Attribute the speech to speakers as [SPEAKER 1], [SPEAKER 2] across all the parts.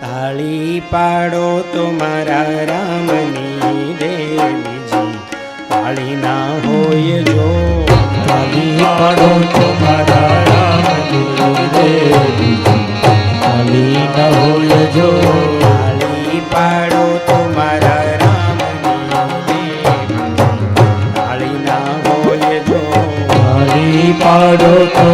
[SPEAKER 1] તાળી પાડો તો મારા રામની દેવીજી. તાળી ના હોય જો
[SPEAKER 2] તાળી પાડો તો મારા રામની દેવીજી. તાળી ના હોય જો
[SPEAKER 1] તાળી પાડો તો મારા રામની તાળી ના હોય જો
[SPEAKER 2] તાળી પાડો તો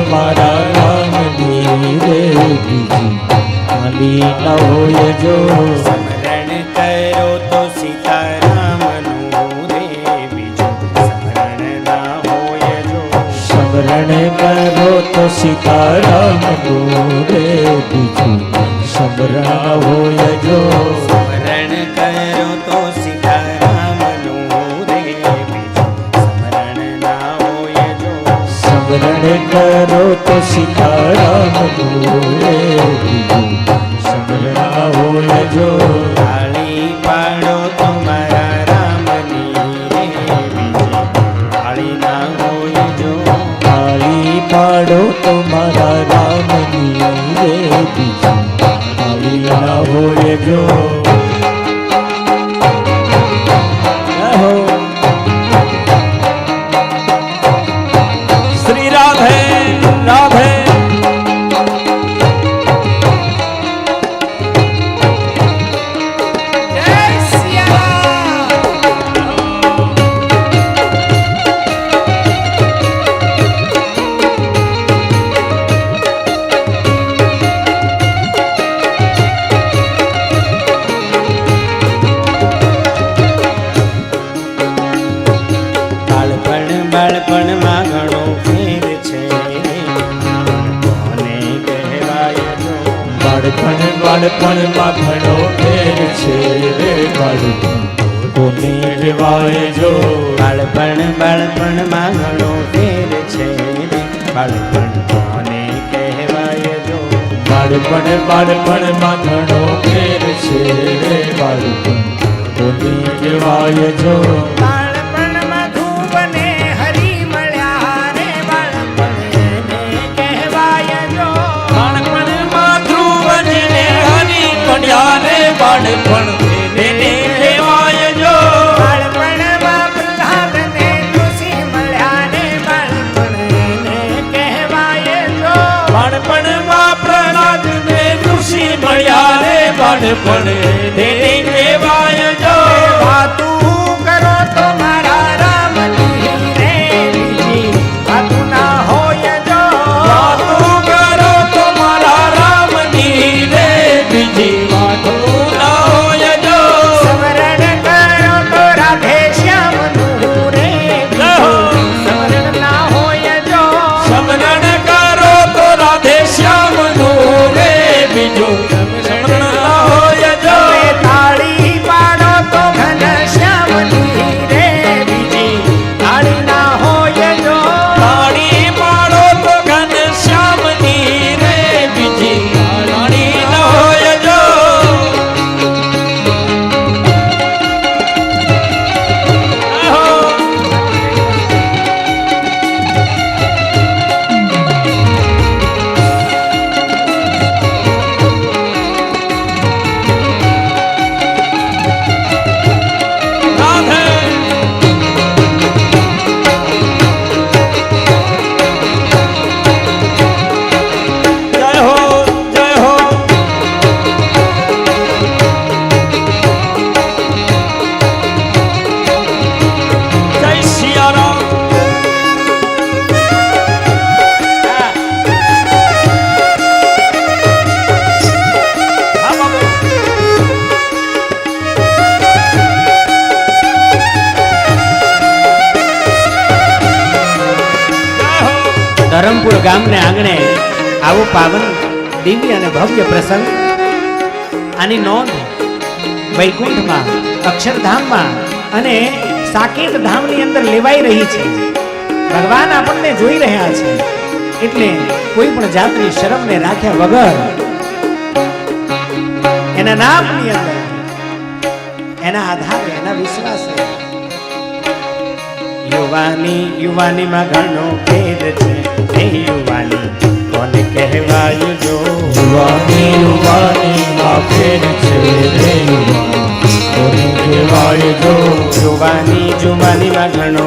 [SPEAKER 2] તાલી ન હોય જો.
[SPEAKER 1] સ્મરણ કરો તો સીતારામનું દેવીજી સ્મરણ ના હોય જો.
[SPEAKER 2] સ્મરણ કરો તો સીતારામ દેવી સ્મરણ હોય જો.
[SPEAKER 1] સ્મરણ કરો તો સીતારામનું દેવીજી સ્મરણ ના હોય જો.
[SPEAKER 2] સ્મરણ કરો તો સીતારામ દેવી સ્મરણ હોય જો
[SPEAKER 1] બાળપણ ઘણો ફેર છે
[SPEAKER 2] રે બાળપણ કોને રેવાય જો?
[SPEAKER 1] બાળપણ બાળપણમાં ઘણો ફેર છે બાળપણ કોને કહેવાય જો?
[SPEAKER 2] બાળપણ બાળપણમાં ઘણો ફેર છે રે બાળપણ કોને કહેવાય જો?
[SPEAKER 1] બાળપણ એને કહેવાય જો.
[SPEAKER 2] બાળપણમાં
[SPEAKER 1] પ્રહલાદ ને તુલસી મળ્યા રે બાળપણ એને કહેવાય જો.
[SPEAKER 2] બાળપણમાં પ્રહલાદ ને ઋષિ મળ્યા રે બાળપણ એને
[SPEAKER 1] રે બીજું ગામને આંગણે આવો પાવન દિવ્ય અને ભવ્ય પ્રસંગ. આની નોંધ વૈકુંઠમાં, અક્ષરધામમાં અને સાકેત ધામની અંદર લેવાઈ રહી છે. ભગવાન આપણને જોઈ રહ્યા છે. એટલે કોઈ પણ જાતની શરમને રાખ્યા વગર એના નામની અંદર, એના આધારે, એના વિશ્વાસે કહેવાની યુવાનીમાં ઘણો ફેર છે. એ યુવાની કોને કહેવાય જો?
[SPEAKER 2] યુવાની
[SPEAKER 1] યુવાનીમાં ફેર છે. કોને કહેવાય જો?
[SPEAKER 2] યુવાની
[SPEAKER 1] જુવાનીમાં ઘણો